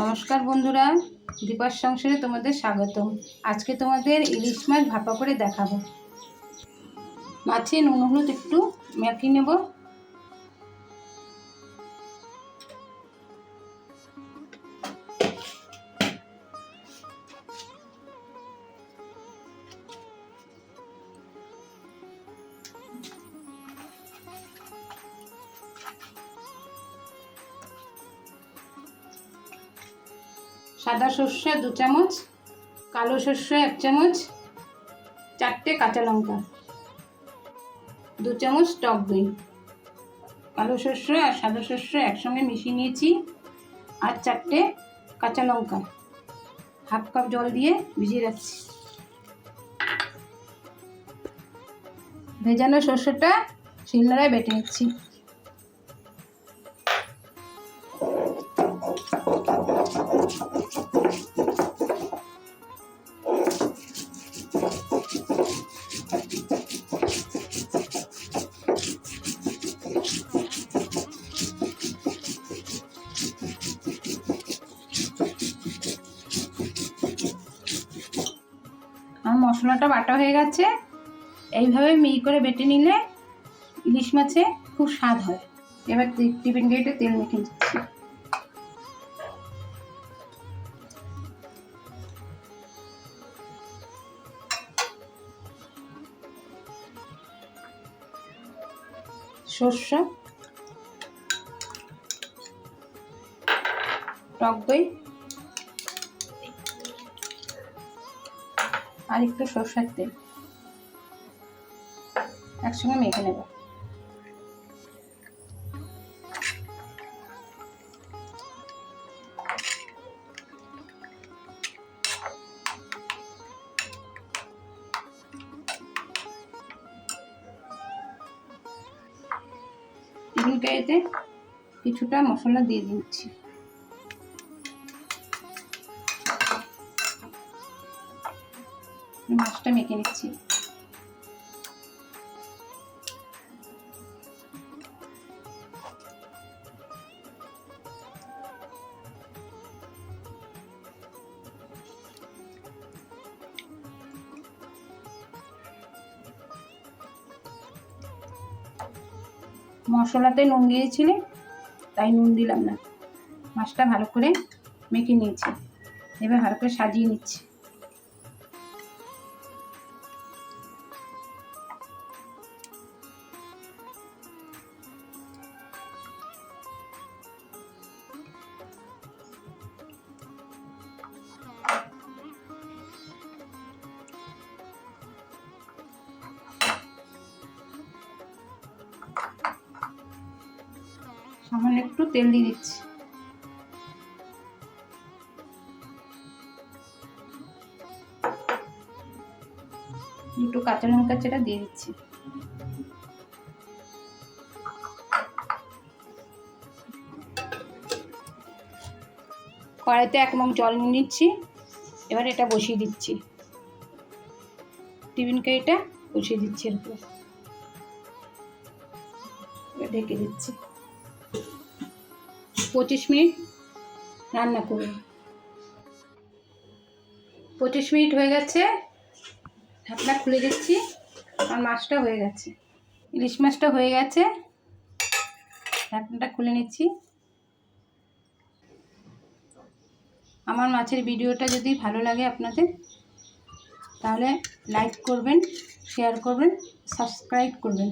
নমস্কার বন্ধুরা, দীপার সংসারে তোমাদের স্বাগতম। আজকে তোমাদের ইলিশ মাছ ভাপা করে দেখাবো। মাছে নুন হলুদ একটু মেখে নেব। সাদা সর্ষে দু চামচ, কালো সর্ষে এক চামচ, চারটে কাঁচা লঙ্কা, দু চামচ টক দই। কালো সর্ষে আর সাদা সর্ষে একসঙ্গে মিশিয়ে নিয়েছি, আর চারটে কাঁচা লঙ্কা। হাফ কাপ জল দিয়ে ভিজিয়ে রাখছি। ভেজানো সর্ষেটা শিলনোড়ায় বেটে নিচ্ছি। মশলাটা বাটা হয়ে গেছে। এইভাবে মিহি করে বেটে নিলে ইলিশ মাছে খুব স্বাদ হয়। এবার টিফিন গেটে তেল মেখে দিচ্ছি সর্ষে, টক দই আর একটু সর্ষের তেল। একসঙ্গে মেখে নেব। কারিতে কিছুটা মশলা দিয়ে দিচ্ছি। মাছটা মেখে নিচ্ছি। মশলাতে নুন দিয়েছিলে, তাই নুন দিলাম না। মাছটা ভালো করে মেখে নিয়েছি। এবার ভালো করে সাজিয়ে নিচ্ছি। সামান্য একটু তেল দিয়ে দিচ্ছি। দুটো কাঁচা লঙ্কা চেরা দিয়ে দিচ্ছি। কড়াইতে এক মগ জল নিচ্ছি, এবার এটা বসিয়ে দিচ্ছি। টিফিন কারিটা বসিয়ে দিচ্ছি এর ঢেকে দিচ্ছি। পঁচিশ মিনিট রান্না করুন। পঁচিশ মিনিট হয়ে গেছে, ঢাকনা খুলে দিচ্ছি আর মাছটা হয়ে গেছে। ইলিশ মাছটা হয়ে গেছে, ঢাকনাটা খুলে নিচ্ছি। আমার মাছের ভিডিওটা যদি ভালো লাগে আপনাদের, তাহলে লাইক করবেন, শেয়ার করবেন, সাবস্ক্রাইব করবেন।